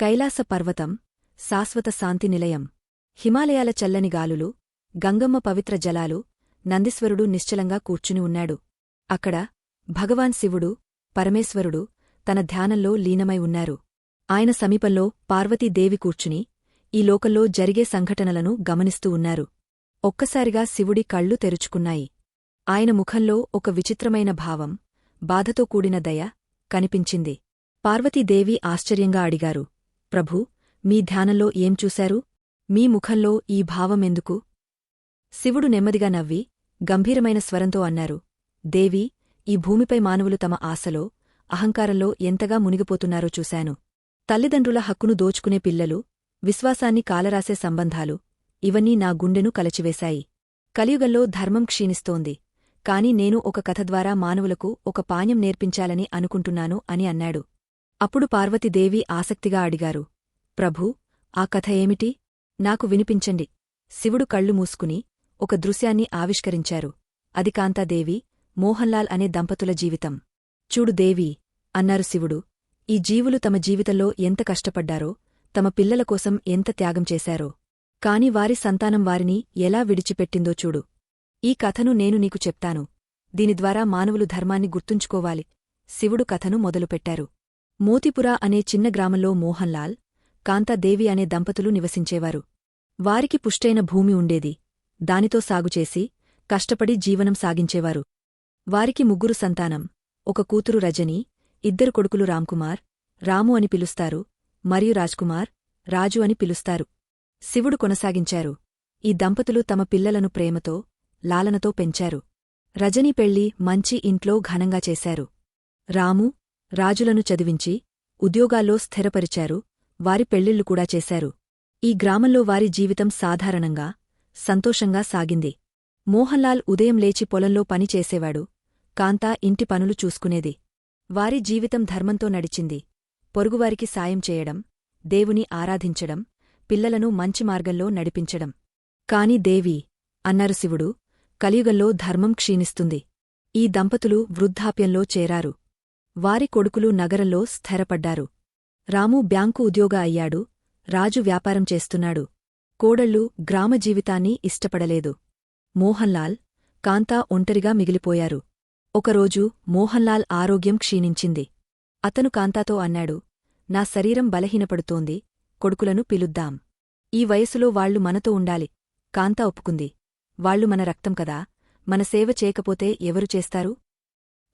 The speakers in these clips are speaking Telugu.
కైలాస పర్వతం శాశ్వత శాంతి నిలయం హిమాలయాల చల్లని గాలులు గంగమ్మ పవిత్ర జలాలు నందీశ్వరుడు నిశ్చలంగా కూర్చుని ఉన్నాడు. అక్కడ భగవాన్ శివుడు పరమేశ్వరుడు తన ధ్యానంలో లీనమై ఉన్నారు. ఆయన సమీపంలో పార్వతీదేవి కూర్చుని ఈ లోకంలో జరిగే సంఘటనలను గమనిస్తూ ఉన్నారు. ఒక్కసారిగా శివుడి కళ్ళు తెరుచుకున్నాయి. ఆయన ముఖంలో ఒక విచిత్రమైన భావం బాధతో కూడిన దయ కనిపించింది. పార్వతీదేవి ఆశ్చర్యంగా అడిగారు ప్రభూ మీ ధ్యానంలో ఏం చూశారు? మీ ముఖంలో ఈ భావమెందుకు శివుడు నెమ్మదిగా నవ్వి గంభీరమైన స్వరంతో అన్నారు దేవి ఈ భూమిపై మానవులు తమ ఆశలో అహంకారంలో ఎంతగా మునిగిపోతున్నారో చూశాను. తల్లిదండ్రుల హక్కును దోచుకునే పిల్లలు విశ్వాసాన్ని కాలరాసే సంబంధాలు ఇవన్నీ నా గుండెను కలచివేశాయి. కలియుగంలో ధర్మం క్షీణిస్తోంది కాని నేను ఒక కథ ద్వారా మానవులకు ఒక పాణ్యం నేర్పించాలని అనుకుంటున్నాను అని అన్నాడు. అప్పుడు పార్వతీదేవి ఆసక్తిగా అడిగారు ప్రభూ ఆ కథ ఏమిటి? నాకు వినిపించండి. శివుడు కళ్ళు మూసుకుని ఒక దృశ్యాన్ని ఆవిష్కరించారు. అది కాంతాదేవి మోహన్లాల్ అనే దంపతుల జీవితం. చూడు దేవి అన్నారు శివుడు ఈ జీవులు తమ జీవితంలో ఎంత కష్టపడ్డారో తమ పిల్లల కోసం ఎంత త్యాగం చేశారో. కాని వారి సంతానం వారిని ఎలా విడిచిపెట్టిందో చూడు. ఈ కథను నేను నీకు చెప్తాను. దీని ద్వారా మానవులు ధర్మాన్ని గుర్తుంచుకోవాలి. శివుడు కథను మొదలుపెట్టారు. మోతిపుర అనే చిన్న గ్రామంలో మోహన్లాల్ కాంతాదేవి అనే దంపతులు నివసించేవారు. వారికి పుష్టైన భూమి ఉండేది. దానితో సాగుచేసి కష్టపడి జీవనం సాగించేవారు. వారికి ముగ్గురు సంతానం. ఒక కూతురు రజని ఇద్దరు కొడుకులు రామ్కుమార్ రాము అని పిలుస్తారు మరియు రాజ్కుమార్ రాజు అని పిలుస్తారు. శివుడు కొనసాగించారు. ఈ దంపతులు తమ పిల్లలను ప్రేమతో లాలనతో పెంచారు. రజని పెళ్ళి మంచి ఇంట్లో ఘనంగా చేశారు. రాము రాజులను చదివించి ఉద్యోగాల్లో స్థిరపరిచారు. వారి పెళ్ళిళ్ళు కూడా చేశారు. ఈ గ్రామంలో వారి జీవితం సాధారణంగా సంతోషంగా సాగింది. మోహన్లాల్ ఉదయం లేచి పొలంలో పని చేసేవాడు. కాంతా ఇంటి పనులు చూసుకునేది. వారి జీవితం ధర్మంతో నడిచింది. పొరుగువారికి సాయం చేయడం దేవుని ఆరాధించడం పిల్లలను మంచి మార్గంలో నడిపించడం. కాని దేవి అన్నారు శివుడు కలియుగంలో ధర్మం క్షీణిస్తుంది. ఈ దంపతులు వృద్ధాప్యంలో చేరారు. వారి కొడుకులు నగరంలో స్థిరపడ్డారు. రాము బ్యాంకు ఉద్యోగ అయ్యాడు రాజు వ్యాపారం చేస్తున్నాడు. కోడళ్ళు గ్రామ జీవితాన్ని ఇష్టపడలేదు. మోహన్లాల్ కాంతా ఒంటరిగా మిగిలిపోయారు. ఒకరోజు మోహన్లాల్ ఆరోగ్యం క్షీణించింది. అతను కాంతాతో అన్నాడు నా శరీరం బలహీనపడుతోంది కొడుకులను పిలుద్దాం. ఈ వయసులో వాళ్ళు మనతో ఉండాలి కాంతా ఒప్పుకుంది. వాళ్ళు మన రక్తం కదా మన సేవ చేయకపోతే ఎవరు చేస్తారు?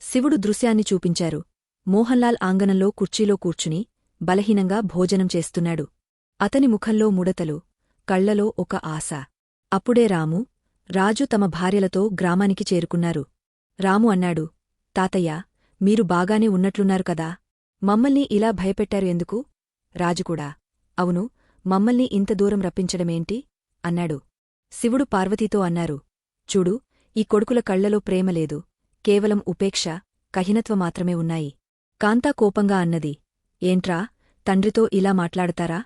శివుడు దృశ్యాన్ని చూపించారు. మోహన్లాల్ ఆంగణంలో కుర్చీలో కూర్చుని బలహీనంగా భోజనం చేస్తున్నాడు. అతని ముఖంలో ముడతలు కళ్ళలో ఒక ఆశ. అప్పుడే రాము రాజు తమ భార్యలతో గ్రామానికి చేరుకున్నారు. రాము అన్నాడు తాతయ్య మీరు బాగానే ఉన్నట్లున్నారు కదా. మమ్మల్ని ఇలా భయపెట్టారు ఎందుకు? రాజుకూడా అవును మమ్మల్ని ఇంత దూరం రప్పించడమేంటి అన్నాడు. శివుడు పార్వతీతో అన్నారు చూడు ఈ కొడుకుల కళ్ళలో ప్రేమలేదు కేవలం ఉపేక్ష కహినత్వ మాత్రమే ఉన్నాయి. కాంతా కోపంగా అన్నది. ఏంట్రా? తండ్రితో ఇలా మాట్లాడతారా?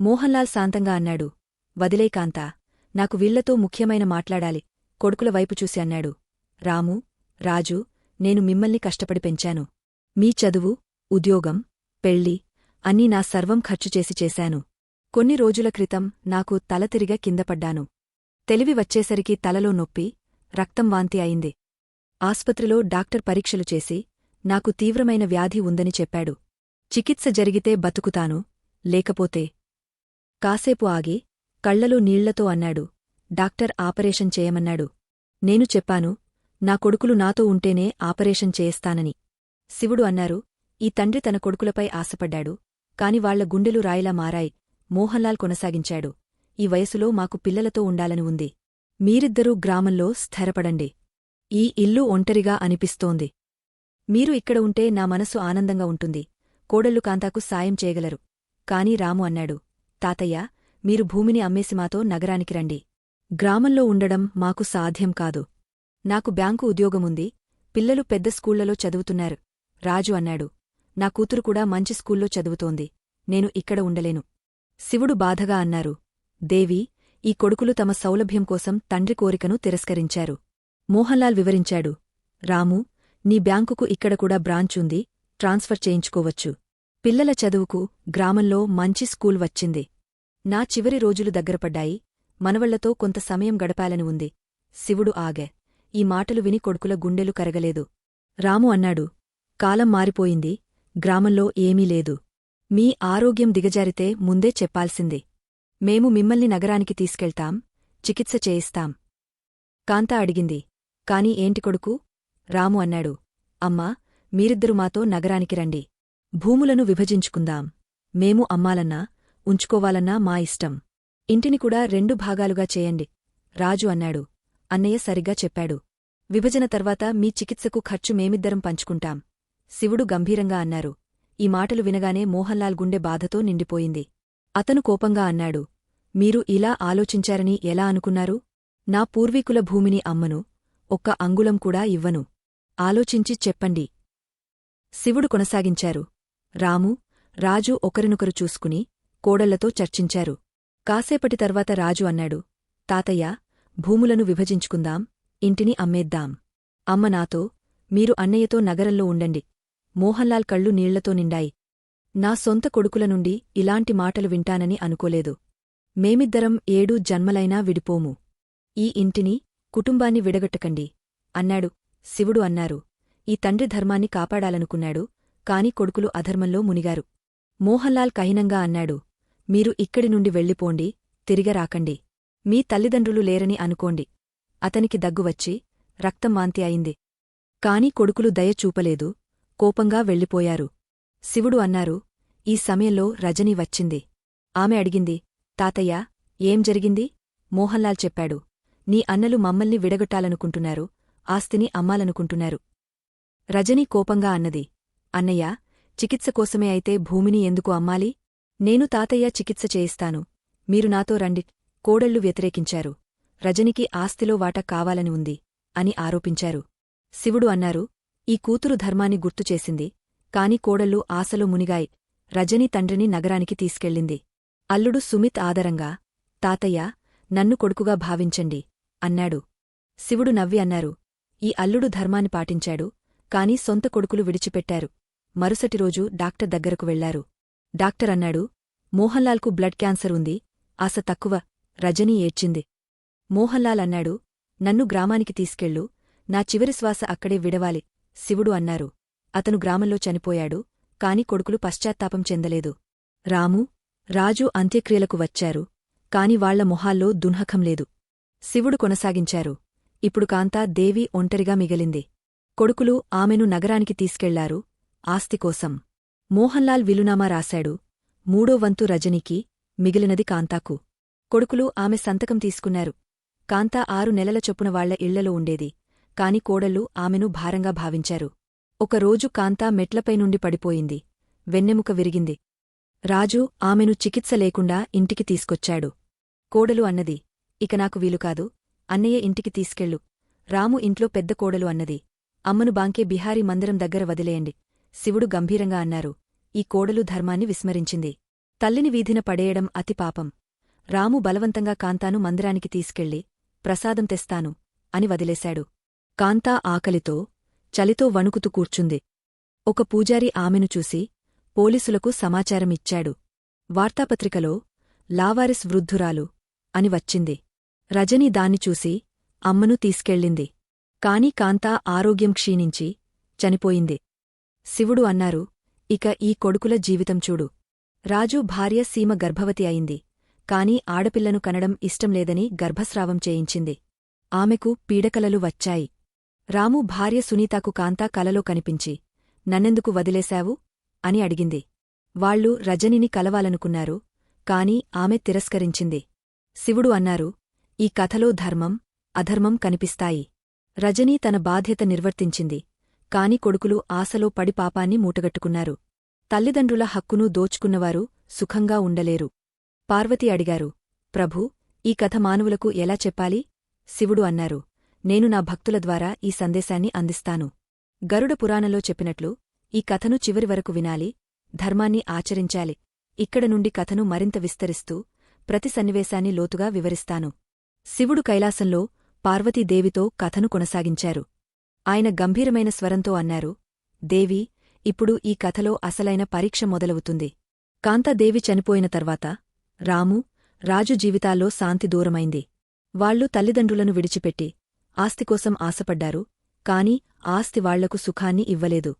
మోహన్లాల్ శాంతంగా అన్నాడు. వదిలే కాంతా. నాకు వీళ్ళతో ముఖ్యమైన మాట్లాడాలి. కొడుకుల వైపు చూసి అన్నాడు. రాము రాజు నేను మిమ్మల్ని కష్టపడి పెంచాను. మీ చదువు ఉద్యోగం పెళ్ళి అన్నీ నా సర్వం ఖర్చుచేసి చేశాను. కొన్ని రోజుల క్రితం నాకు తలతిరిగా కిందపడ్డాను తెలివి వచ్చేసరికి తలలో నొప్పి రక్తం వాంతి అయింది. ఆస్పత్రిలో డాక్టర్ పరీక్షలు చేసి నాకు తీవ్రమైన వ్యాధి ఉందని చెప్పాడు. చికిత్స జరిగితే బతుకుతాను లేకపోతే. కాసేపు ఆగి కళ్ళలో నీళ్ళతో అన్నాడు డాక్టర్ ఆపరేషన్ చేయమన్నాడు. నేను చెప్పాను నా కొడుకులు నాతో ఉంటేనే ఆపరేషన్ చేయిస్తానని శివుడు అన్నారు ఈ తండ్రి తన కొడుకులపై ఆశపడ్డాడు కాని వాళ్ళ గుండెలు రాయిలా మారాయి మోహన్లాల్ కొనసాగించాడు. ఈ వయసులో మాకు పిల్లలతో ఉండాలని ఉంది. మీరిద్దరూ గ్రామంలో స్థిరపడండి. ఈ ఇల్లు ఒంటరిగా అనిపిస్తోంది. మీరు ఇక్కడ ఉంటే నా మనసు ఆనందంగా ఉంటుంది. కోడళ్ళు కాంతాకు సాయం చేయగలరు. కాని రాము అన్నాడు తాతయ్య మీరు భూమిని అమ్మేసి మాతో నగరానికి రండి. గ్రామంలో ఉండడం మాకు సాధ్యం కాదు. నాకు బ్యాంకు ఉద్యోగముంది పిల్లలు పెద్ద స్కూళ్ళలో చదువుతున్నారు. రాజు అన్నాడు నా కూతురు కూడా మంచి స్కూల్లో చదువుతోంది నేను ఇక్కడ ఉండలేను. శివుడు బాధగా అన్నారు దేవి ఈ కొడుకులు తమ సౌలభ్యం కోసం తండ్రి కోరికను తిరస్కరించారు. మోహన్లాల్ వివరించాడు రాము నీ బ్యాంకుకు ఇక్కడ కూడా బ్రాంచ్ ఉంది ట్రాన్స్ఫర్ చేయించుకోవచ్చు. పిల్లల చదువుకు గ్రామంలో మంచి స్కూల్ వచ్చింది. నా చివరి రోజులు దగ్గరపడ్డాయి మనవళ్ళతో కొంత సమయం గడపాలని ఉంది. శివుడు ఆగే. ఈ మాటలు విని కొడుకుల గుండెలు కరగలేదు. రాము అన్నాడు కాలం మారిపోయింది. గ్రామంలో ఏమీ లేదు. మీ ఆరోగ్యం దిగజారితే ముందే చెప్పాల్సింది. మేము మిమ్మల్ని నగరానికి తీసుకెళ్తాం. చికిత్స చేయిస్తాం. కాంత అడిగింది. కాని ఏంటి కొడుకు? రాము అన్నాడు. అమ్మా మీరిద్దరు మాతో నగరానికి రండి. భూములను విభజించుకుందాం. మేము అమ్మాలన్నా ఉంచుకోవాలన్నా మా ఇష్టం. ఇంటిని కూడా రెండు భాగాలుగా చేయండి. రాజు అన్నాడు. అన్నయ్య సరిగ్గా చెప్పాడు. విభజన తర్వాత మీ చికిత్సకు ఖర్చు మేమిద్దరం పంచుకుంటాం. శివుడు గంభీరంగా అన్నారు. ఈ మాటలు వినగానే మోహన్లాల్ గుండె బాధతో నిండిపోయింది. అతను కోపంగా అన్నాడు. మీరు ఇలా ఆలోచించారని ఎలా అనుకున్నారు? నా పూర్వీకుల భూమిని అమ్మను ఒక్క అంగుళం కూడా ఇవ్వను. ఆలోచించి చెప్పండి. శివుడు కొనసాగించారు. రాము రాజు ఒకరినొకరు చూసుకుని కోడళ్ళతో చర్చించారు. కాసేపటి తర్వాత రాజు అన్నాడు తాతయ్య భూములను విభజించుకుందాం ఇంటిని అమ్మేద్దాం. అమ్మ నాతో మీరు అన్నయ్యతో నగరంలో ఉండండి. మోహన్లాల్ కళ్ళు నీళ్ళతో నిండాయి. నా సొంత కొడుకుల నుండి ఇలాంటి మాటలు వింటానని అనుకోలేదు. మేమిద్దరం ఏడు జన్మలైనా విడిపోము. ఈ ఇంటిని కుటుంబాన్ని విడగట్టకండి అన్నాడు శివుడు అన్నారు. ఈ తండ్రి ధర్మాన్ని కాపాడాలనుకున్నాడు కాని కొడుకులు అధర్మంలో మునిగారు. మోహన్లాల్ కహినంగా అన్నాడు మీరు ఇక్కడి నుండి వెళ్ళిపోండి తిరిగరాకండి మీ తల్లిదండ్రులు లేరని అనుకోండి. అతనికి దగ్గువచ్చి రక్తం వాంతి అయింది. కాని కొడుకులు దయ చూపలేదు కోపంగా వెళ్ళిపోయారు. శివుడు అన్నారు ఈ సమయంలో రజని వచ్చింది. ఆమె అడిగింది తాతయ్య ఏం జరిగింది మోహన్లాల్ చెప్పాడు నీ అన్నలు మమ్మల్ని విడగొట్టాలనుకుంటున్నారు ఆస్తిని అమ్మాలనుకుంటున్నారు. రజని కోపంగా అన్నది. అన్నయ్య చికిత్స కోసమే అయితే భూమిని ఎందుకు అమ్మాలి? నేను తాతయ్య చికిత్స చేయిస్తాను. మీరు నాతో రండి. కోడళ్ళు వ్యతిరేకించారు. రజనికి ఆస్తిలో వాట కావాలని ఉంది అని ఆరోపించారు. శివుడు అన్నారు ఈ కూతురు ధర్మాన్ని గుర్తుచేసింది కాని కోడళ్ళు ఆశలో మునిగాయి. రజని తండ్రిని నగరానికి తీసుకెళ్ళింది. అల్లుడు సుమిత్ ఆదరంగా తాతయ్య నన్ను కొడుకుగా భావించండి అన్నాడు. శివుడు నవ్వి అన్నారు ఈ అల్లుడు ధర్మాన్ని పాటించాడు కాని సొంత కొడుకులు విడిచిపెట్టారు. మరుసటి రోజు డాక్టర్ దగ్గరకు వెళ్ళారు. డాక్టర్ అన్నాడు మోహన్లాల్కు బ్లడ్ క్యాన్సర్ ఉంది ఆశ తక్కువ రజనీ ఏడ్చింది. మోహన్లాల్ అన్నాడు నన్ను గ్రామానికి తీసుకెళ్ళు నా చివరి శ్వాస అక్కడే విడవాలి శివుడు అన్నారు. అతను గ్రామంలో చనిపోయాడు కాని కొడుకులు పశ్చాత్తాపం చెందలేదు. రాము రాజు అంత్యక్రియలకు వచ్చారు కాని వాళ్ళ మొహాల్లో దున్హకం లేదు శివుడు కొనసాగించారు. ఇప్పుడు కాంతా దేవి ఒంటరిగా మిగిలింది. కొడుకులు ఆమెను నగరానికి తీసుకెళ్ళారు ఆస్తికోసం మోహన్లాల్ విలునామా రాశాడు. మూడో వంతు రజనికి మిగిలినది కాంతాకు. కొడుకులు ఆమె సంతకం తీసుకున్నారు. కాంతా ఆరు నెలల చొప్పున వాళ్ళ ఇళ్ళలో ఉండేది. కాని కోడళ్ళు ఆమెను భారంగా భావించారు. ఒకరోజు కాంతా మెట్లపై నుండి పడిపోయింది. వెన్నెముక విరిగింది. రాజు ఆమెను చికిత్స లేకుండా ఇంటికి తీసుకొచ్చాడు. కోడలు అన్నది ఇక నాకు వీలుకాదు. అన్నయ్య ఇంటికి తీసుకెళ్ళు. రాము ఇంట్లో పెద్ద కోడలు అన్నది. అమ్మను బాంకే బిహారీ మందిరం దగ్గర వదిలేయండి. శివుడు గంభీరంగా అన్నారు. ఈ కోడలు ధర్మాన్ని విస్మరించింది. తల్లిని వీధిన పడేయడం అతి పాపం. రాము బలవంతంగా కాంతాను మందిరానికి తీసుకెళ్ళి ప్రసాదం తెస్తాను అని వదిలేశాడు. కాంతా ఆకలితో చలితో వణుకుతూ కూర్చుంది. ఒక పూజారి ఆమెను చూసి పోలీసులకు సమాచారమిచ్చాడు. వార్తాపత్రికలో లావారిస్ వృద్ధురాలు అని వచ్చింది. రజని దాన్ని చూసి అమ్మను తీసుకెళ్ళింది. కాని కాంతా ఆరోగ్యం క్షీణించి చనిపోయింది. శివుడు అన్నారు ఇక ఈ కొడుకుల జీవితం చూడు. రాజు భార్య సీమ గర్భవతి అయింది కాని ఆడపిల్లను కనడం ఇష్టంలేదని గర్భస్రావం చేయించింది. ఆమెకు పీడకలలు వచ్చాయి. రాము భార్య సునీతాకు కాంతా కలలో కనిపించి నన్నెందుకు వదిలేశావు? అని అడిగింది. వాళ్ళు రజనిని కలవాలనుకున్నారు కాని ఆమె తిరస్కరించింది. శివుడు అన్నారు ఈ కథలో ధర్మం అధర్మం కనిపిస్తాయి. రజనీ తన బాధ్యత నిర్వర్తించింది. కాని కొడుకులు ఆశలో పడి పాపాన్ని మూటగట్టుకున్నారు. తల్లిదండ్రుల హక్కును దోచుకున్నవారు సుఖంగా ఉండలేరు. పార్వతి అడిగారు ప్రభూ ఈ కథ మానవులకు ఎలా చెప్పాలి? శివుడు అన్నారు నేను నా భక్తుల ద్వారా ఈ సందేశాన్ని అందిస్తాను. గరుడ పురాణంలో చెప్పినట్లు ఈ కథను చివరి వరకు వినాలి ధర్మాన్ని ఆచరించాలి. ఇక్కడ నుండి కథను మరింత విస్తరిస్తూ ప్రతి సన్నివేశాన్ని లోతుగా వివరిస్తాను. శివుడు కైలాసంలో పార్వతీదేవితో కథను కొనసాగించారు. ఆయన గంభీరమైన స్వరంతో అన్నారు దేవి ఇప్పుడు ఈ కథలో అసలైన పరీక్ష మొదలవుతుంది. కాంతాదేవి చనిపోయిన తర్వాత రాము రాజు జీవితాల్లో శాంతి దూరమైంది. వాళ్ళు తల్లిదండ్రులను విడిచిపెట్టి ఆస్తికోసం ఆశపడ్డారు కాని ఆస్తి వాళ్ళకు సుఖాన్ని ఇవ్వలేదు.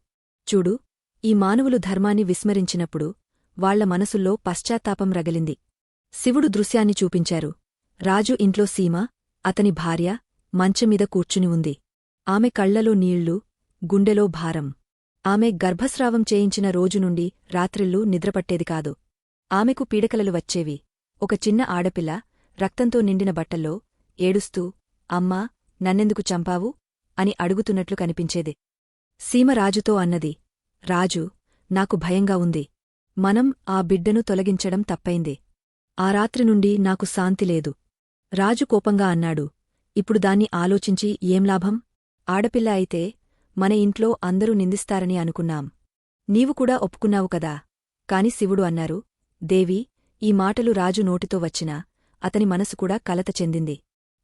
చూడు ఈ మానవులు ధర్మాన్ని విస్మరించినప్పుడు వాళ్ళ మనసుల్లో పశ్చాత్తాపం రగిలింది. శివుడు దృశ్యాన్ని చూపించారు. రాజు ఇంట్లో సీమ అతని భార్య మంచమీద కూర్చుని ఉంది. ఆమె కళ్ళలో నీళ్ళు గుండెలో భారం. ఆమె గర్భస్రావం చేయించిన రోజు నుండి రాత్రిళ్ళు నిద్రపట్టేది కాదు. ఆమెకు పీడకలలు వచ్చేవి. ఒక చిన్న ఆడపిల్ల రక్తంతో నిండిన బట్టల్లో ఏడుస్తూ అమ్మా నన్నెందుకు చంపావు? అని అడుగుతున్నట్లు కనిపించేది. సీమ రాజుతో అన్నది రాజు నాకు భయంగా ఉంది. మనం ఆ బిడ్డను తొలగించడం తప్పైంది. ఆ రాత్రి నుండి నాకు శాంతి లేదు. రాజు కోపంగా అన్నాడు. ఇప్పుడు దాన్ని ఆలోచించి ఏం లాభం? ఆడపిల్ల అయితే మన ఇంట్లో అందరూ నిందిస్తారని అనుకున్నాం. నీవు కూడా ఒప్పుకున్నావు కదా? కాని శివుడు అన్నారు. దేవి ఈ మాటలు రాజు నోటితో వచ్చినా అతని మనసు కూడా కలత చెందింది.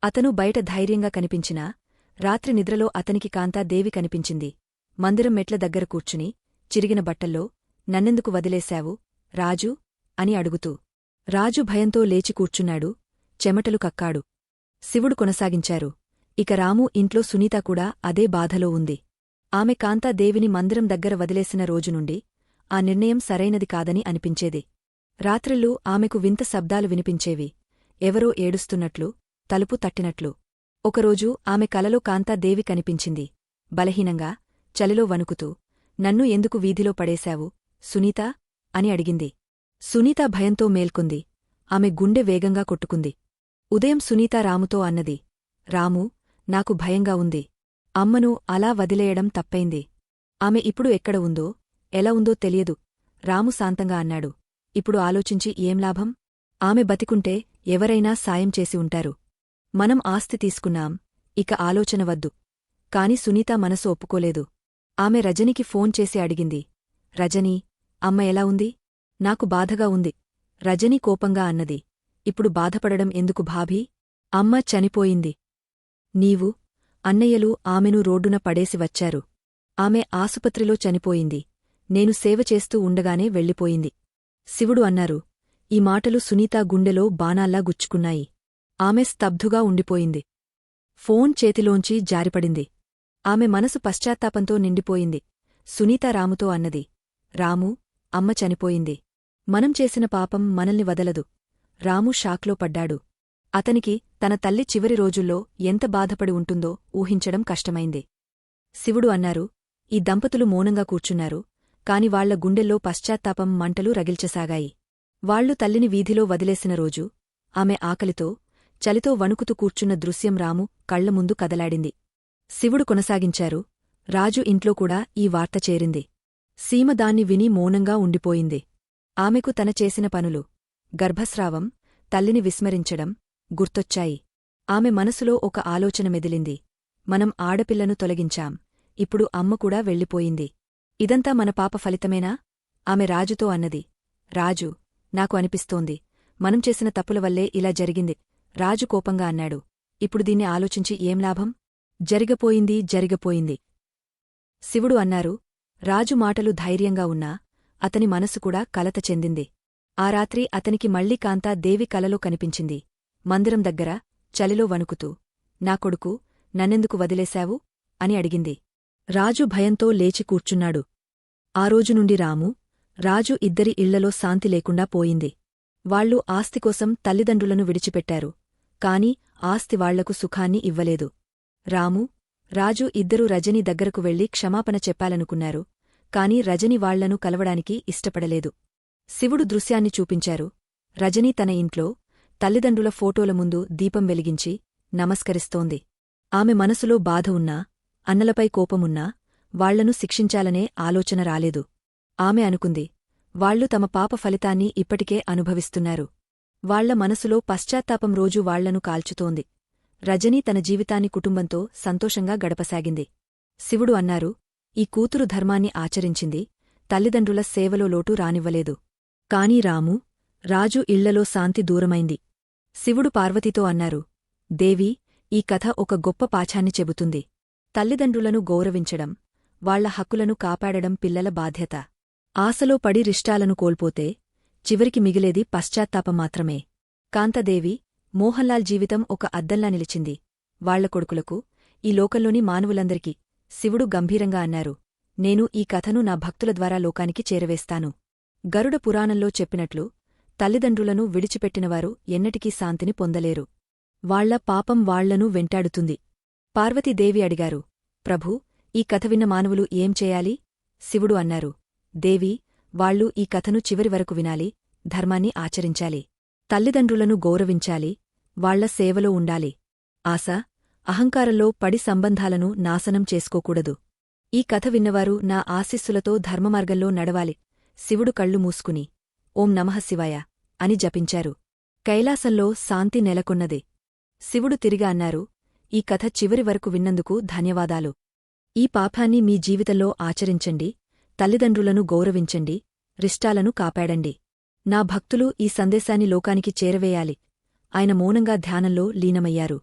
అతను బయట ధైర్యంగా కనిపించినా రాత్రి నిద్రలో అతనికి కాంతా దేవి కనిపించింది. మందిరం మెట్ల దగ్గర కూర్చుని చిరిగిన బట్టల్లో నన్నెందుకు వదిలేశావు? రాజు అని అడుగుతూ. రాజు భయంతో లేచి కూర్చున్నాడు. చెమటలు కక్కాడు. శివుడు కొనసాగించారు. ఇక రాము ఇంట్లో సునీత కూడా అదే బాధలో ఉంది. ఆమె కాంతాదేవిని మందిరం దగ్గర వదిలేసిన రోజు నుండి ఆ నిర్ణయం సరైనది కాదని అనిపించేది. రాత్రిళ్ళు ఆమెకు వింత శబ్దాలు వినిపించేవి. ఎవరో ఏడుస్తున్నట్లు తలుపు తట్టినట్లు. ఒకరోజు ఆమె కలలో కాంతాదేవి కనిపించింది. బలహీనంగా చలిలో వణుకుతూ నన్ను ఎందుకు వీధిలో పడేశావు సునీతా? అని అడిగింది. సునీత భయంతో మేల్కొంది. ఆమె గుండె వేగంగా కొట్టుకుంది. ఉదయం సునీత రాముతో అన్నది. రాము నాకు భయంగా ఉంది. అమ్మను అలా వదిలేయడం తప్పైంది. ఆమె ఇప్పుడు ఎక్కడ ఉందో ఎలా ఉందో తెలియదు. రాము శాంతంగా అన్నాడు. ఇప్పుడు ఆలోచించి ఏం లాభం? ఆమె బతికుంటే ఎవరైనా సాయం చేసి ఉంటారు. మనం ఆస్తి తీసుకున్నాం ఇక ఆలోచన వద్దు. కాని సునీత మనసు ఒప్పుకోలేదు. ఆమె రజనికి ఫోన్ చేసి అడిగింది. రజనీ అమ్మ ఎలా ఉంది? నాకు బాధగా ఉంది. రజనీ కోపంగా అన్నది. ఇప్పుడు బాధపడడం ఎందుకు భాభీ? అమ్మ చనిపోయింది. నీవు అన్నయ్యలు ఆమెను రోడ్డున పడేసి వచ్చారు. ఆమె ఆసుపత్రిలో చనిపోయింది. నేను సేవ చేస్తూ ఉండగానే వెళ్ళిపోయింది. శివుడు అన్నారు ఈ మాటలు సునీత గుండెలో బాణాల్లా గుచ్చుకున్నాయి. ఆమె స్తబ్ధుగా ఉండిపోయింది. ఫోన్ చేతిలోంచి జారిపడింది. ఆమె మనసు పశ్చాత్తాపంతో నిండిపోయింది. సునీత రాముతో అన్నది రాము అమ్మ చనిపోయింది. మనం చేసిన పాపం మనల్ని వదలదు. రాము షాక్లో పడ్డాడు. అతనికి తన తల్లి చివరి రోజుల్లో ఎంత బాధపడి ఉంటుందో ఊహించడం కష్టమైంది. శివుడు అన్నారు ఈ దంపతులు మౌనంగా కూర్చున్నారు కాని వాళ్ళ గుండెల్లో పశ్చాత్తాపం మంటలు రగిల్చసాగాయి. వాళ్ళు తల్లిని వీధిలో వదిలేసిన రోజు ఆమె ఆకలితో చలితో వణుకుతూ కూర్చున్న దృశ్యం రాము కళ్ళ ముందు కదలాడింది. శివుడు కొనసాగించారు రాజు ఇంట్లో కూడా ఈ వార్త చేరింది. సీమ దాన్ని విని మౌనంగా ఉండిపోయింది. ఆమెకు తన చేసిన పనులు. గర్భస్రావం తల్లిని విస్మరించడం గుర్తొచ్చాయి. ఆమె మనసులో ఒక ఆలోచన మెదిలింది. మనం ఆడపిల్లను తొలగించాం. ఇప్పుడు అమ్మ కూడా వెళ్ళిపోయింది. ఇదంతా మన పాప ఫలితమేనా? ఆమె రాజుతో అన్నది. రాజు నాకు అనిపిస్తోంది. మనం చేసిన తప్పుల వల్లే ఇలా జరిగింది. రాజు కోపంగా అన్నాడు. ఇప్పుడు దీన్ని ఆలోచించి ఏం లాభం? జరిగపోయింది జరిగపోయింది. శివుడు అన్నారు. రాజు మాటలు ధైర్యంగా ఉన్నా అతని మనసు కూడా కలత చెందింది. ఆ రాత్రి అతనికి మళ్ళీ కాంతా దేవి కలలో కనిపించింది. మందిరం దగ్గర చలిలో వణుకుతూ నా కొడుకు నన్నెందుకు వదిలేశావు? అని అడిగింది. రాజు భయంతో లేచి కూర్చున్నాడు. ఆ రోజు నుండి రాము రాజు ఇద్దరి ఇళ్ళలో శాంతి లేకుండా పోయింది. వాళ్ళు ఆస్తికోసం తల్లిదండ్రులను విడిచిపెట్టారు కాని ఆస్తి వాళ్ళకు సుఖాన్ని ఇవ్వలేదు. రాము రాజు ఇద్దరూ రజని దగ్గరకు వెళ్ళి క్షమాపణ చెప్పాలనుకున్నారు కాని రజని వాళ్ళను కలవడానికి ఇష్టపడలేదు. శివుడు దృశ్యాన్ని చూపించారు. రజనీ తన ఇంట్లో తల్లిదండ్రుల ఫోటోల ముందు దీపం వెలిగించి నమస్కరిస్తోంది. ఆమె మనసులో బాధ ఉన్నా అన్నలపై కోపమున్నా వాళ్ళను శిక్షించాలనే ఆలోచన రాలేదు. ఆమె అనుకుంది వాళ్ళు తమ పాప ఫలితాన్ని ఇప్పటికే అనుభవిస్తున్నారు. వాళ్ళ మనసులో పశ్చాత్తాపం రోజు వాళ్ళను కాల్చుతోంది. రజనీ తన జీవితాన్ని కుటుంబంతో సంతోషంగా గడపసాగింది. శివుడు అన్నారు ఈ కూతురు ధర్మాన్ని ఆచరించింది తల్లిదండ్రుల సేవలో లోటు రానివ్వలేదు. కాని రాము రాజు ఇళ్ళలో శాంతి దూరమైంది. శివుడు పార్వతితో అన్నారు దేవి ఈ కథ ఒక గొప్ప పాఠాన్ని చెబుతుంది. తల్లిదండ్రులను గౌరవించడం వాళ్ళ హక్కులను కాపాడడం పిల్లల బాధ్యత. ఆశలో పడి రిష్టాలను కోల్పోతే చివరికి మిగిలేది పశ్చాత్తాపం మాత్రమే. కాంతదేవి మోహన్లాల్ జీవితం ఒక అద్దంలా నిలిచింది. వాళ్ళ కొడుకులకు ఈ లోకంలోని మానవులందరికీ శివుడు గంభీరంగా అన్నారు నేను ఈ కథను నా భక్తుల ద్వారా లోకానికి చేరవేస్తాను. గరుడ పురాణంలో చెప్పినట్లు తల్లిదండ్రులను విడిచిపెట్టినవారు ఎన్నటికీ శాంతిని పొందలేరు. వాళ్ళ పాపం వాళ్ళను వెంటాడుతుంది. పార్వతీదేవి అడిగారు ప్రభూ ఈ కథ విన్న మానవులు ఏం చేయాలి? శివుడు అన్నారు దేవి వాళ్ళు ఈ కథను చివరి వరకు వినాలి ధర్మాన్ని ఆచరించాలి తల్లిదండ్రులను గౌరవించాలి వాళ్ళ సేవలో ఉండాలి. ఆశ అహంకారంలో పడి సంబంధాలను నాశనం చేసుకోకూడదు. ఈ కథ విన్నవారు నా ఆశీస్సులతో ధర్మమార్గంలో నడవాలి. శివుడు కళ్ళు మూసుకుని ఓం నమః శివాయ అని జపించారు. కైలాసంలో శాంతి నెలకొన్నది. శివుడు తిరిగా అన్నారు ఈ కథ చివరి వరకు విన్నందుకు ధన్యవాదాలు. ఈ పాపాన్ని మీ జీవితంలో ఆచరించండి తల్లిదండ్రులను గౌరవించండి రిష్టాలను కాపాడండి. నా భక్తులు ఈ సందేశాన్ని లోకానికి చేరవేయాలి. ఆయన మౌనంగా ధ్యానంలో లీనమయ్యారు.